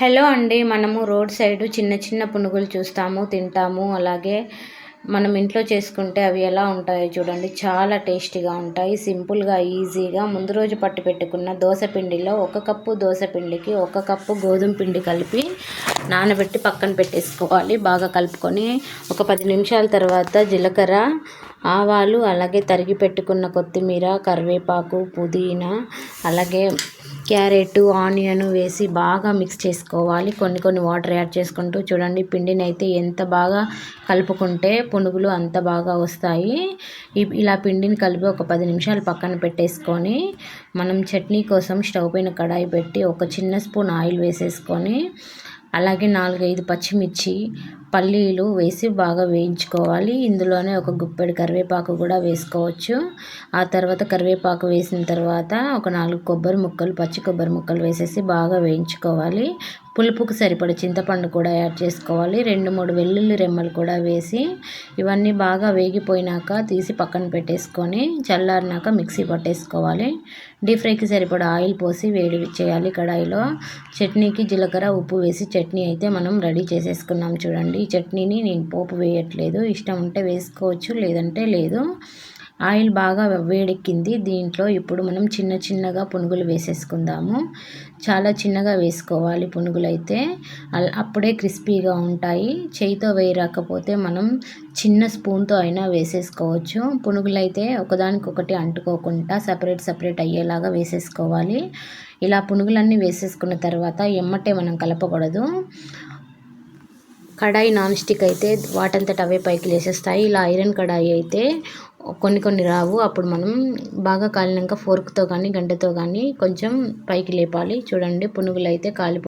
Hello అండి మనము road side చిన్న చిన్న పునుగులు చూస్తాము తింటాము. అలాగే మనం ఇంట్లో చేసుకుంటే అవి ఎలా ఉంటాయో చూడండి. చాలా టేస్టీగా ఉంటాయి. సింపుల్గా ఈజీగా. ముందు రోజు పట్టు పెట్టుకున్న దోశ పిండిలో ఒక కప్పు దోశ పిండికి ఒక కప్పు గోధుమ పిండి కలిపి నానబెట్టి పక్కన పెట్టేసుకోవాలి. బాగా కలుపుకొని ఒక పది నిమిషాల తర్వాత జీలకర్ర ఆవాలు అలాగే తరిగి పెట్టుకున్న కొత్తిమీర కరివేపాకు పుదీనా అలాగే క్యారెట్ ఆనియన్ వేసి బాగా మిక్స్ చేసుకోవాలి. కొన్ని కొన్ని వాటర్ యాడ్ చేసుకుంటూ చూడండి పిండిని అయితే ఎంత బాగా కలుపుకుంటే పునుగులు అంత బాగా వస్తాయి. ఇలా పిండిని కలిపి ఒక పది నిమిషాలు పక్కన పెట్టేసుకొని మనం చట్నీ కోసం స్టవ్ పైన కడాయి పెట్టి ఒక చిన్న స్పూన్ ఆయిల్ వేసేసుకొని అలాగే నాలుగైదు పచ్చిమిర్చి పల్లీలు వేసి బాగా వేయించుకోవాలి. ఇందులోనే ఒక గుప్పెడు కరివేపాకు కూడా వేసుకోవచ్చు. ఆ తర్వాత కరివేపాకు వేసిన తర్వాత ఒక నాలుగు కొబ్బరి ముక్కలు పచ్చి కొబ్బరి ముక్కలు వేసేసి బాగా వేయించుకోవాలి. పులుపుకు సరిపడ చింతపండు కూడా యాడ్ చేసుకోవాలి. రెండు మూడు వెల్లుల్లి రెమ్మలు కూడా వేసి ఇవన్నీ బాగా వేగిపోయినాక తీసి పక్కన పెట్టేసుకొని చల్లారినాక మిక్సీ పట్టేసుకోవాలి. డీప్ ఫ్రైకి సరిపడ ఆయిల్ పోసి వేడి చేయాలి కడాయిలో. చట్నీకి జీలకర్ర ఉప్పు వేసి చట్నీ అయితే మనం రెడీ చేసేసుకున్నాం. చూడండి ఈ చట్నీని నేను పోపు వేయట్లేదు. ఇష్టం ఉంటే వేసుకోవచ్చు లేదంటే లేదు. ఆయిల్ బాగా వేడెక్కింది. దీంట్లో ఇప్పుడు మనం చిన్న చిన్నగా పునుగులు వేసేసుకుందాము. చాలా చిన్నగా వేసుకోవాలి పునుగులు అయితే అప్పుడే క్రిస్పీగా ఉంటాయి. చేయితో వేయరాకపోతే మనం చిన్న స్పూన్తో అయినా వేసేసుకోవచ్చు. పునుగులు అయితే ఒకదానికొకటి అంటుకోకుండా సపరేట్ సపరేట్ అయ్యేలాగా వేసేసుకోవాలి. ఇలా పునుగులన్నీ వేసేసుకున్న తర్వాత ఎమ్మటే మనం కలపకూడదు. కడాయి నాన్ స్టిక్ అయితే వాటంతట అవే పైకి లేసేస్తాయి. ఇలా ఐరన్ కడాయి అయితే కొన్ని కొన్ని రావు. అప్పుడు మనం బాగా కాలినాక ఫోర్క్తో కానీ గంటతో కానీ కొంచెం పైకి లేపాలి. చూడండి పునుగులు అయితే కాలి